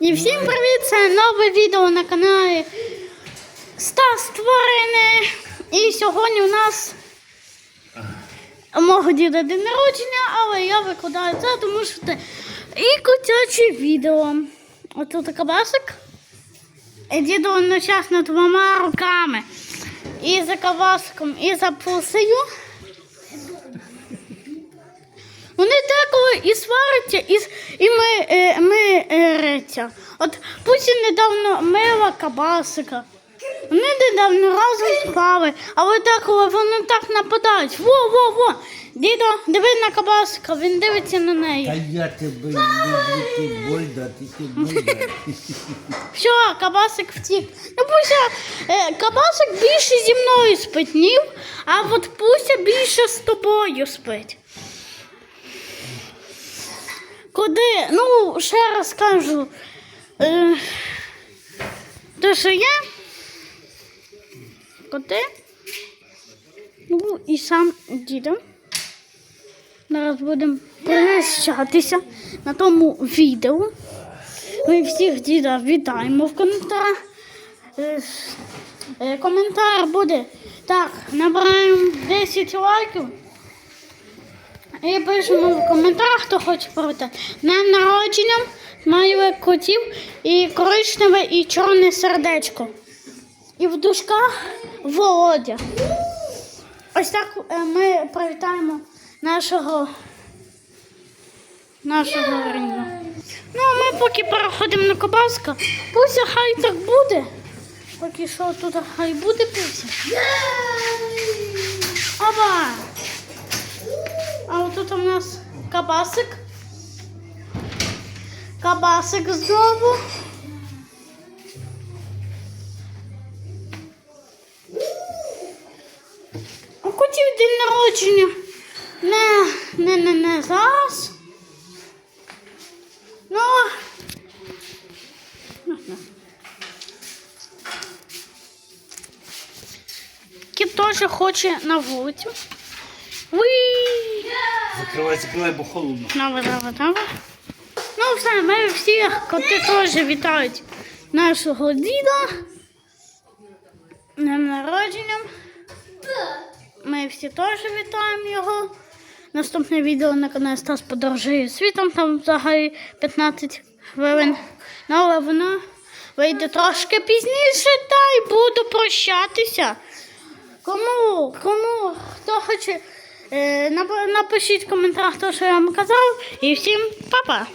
І всім привіт! Це нове відео на каналі Стас Тварини. І сьогодні у нас мого діда день народження, але я викладаю це, тому що це і котяче відео. Ось тут кабасик. І діду одночасно двома руками. І за кабасиком, і за пусею. Вони деколи і сваряться, і, і ми, е, ми е. От Путін недавно мила кабасика. Вони недавно разом спали, але деколи вони так нападають. Во, во, во. Дідо, диви на кабасика, він дивиться на Та неї. я тебе люблю, больда, ти больда. Все, кабасик втік. Ну, Пуся, е, кабасик більше зі мною спить, ні? А от Пуся більше з тобою спить. Куди? Ну, ще раз кажу. Е, то, що я. Куди? Ну, і сам дідо. Зараз будемо переміщатися на тому відео. Ми всіх діда вітаємо в коментарях. Е, е, Коментар буде. Так, набираємо 10 лайків. І пишемо в коментарях, хто хоче привітати. Днем народження маю котів і коричневе і чорне сердечко. І в дужках Володя. Ось так е, ми привітаємо нашого нашого рівня. Ну, а ми поки переходимо на Кобаска. Пуся хай так буде. Поки що тут хай буде пуся. Опа! А от тут у нас кабасик. Кабасик знову. У котів день народження. Не, не, не, не зараз. Ну. Кіт теж хоче на вулицю. Уй! Закривай, закривай, бо холодно. Давай, давай, давай. Ну все, ми всіх коти теж вітають нашого діда. Днем народження. Ми всі теж вітаємо його. Наступне відео на каналі Стас подорожує світом, там взагалі 15 хвилин. Ну, але воно вийде трошки пізніше, та й буду прощатися. Кому, кому, хто хоче, напишіть в коментарях те, що я вам казав. І всім па-па!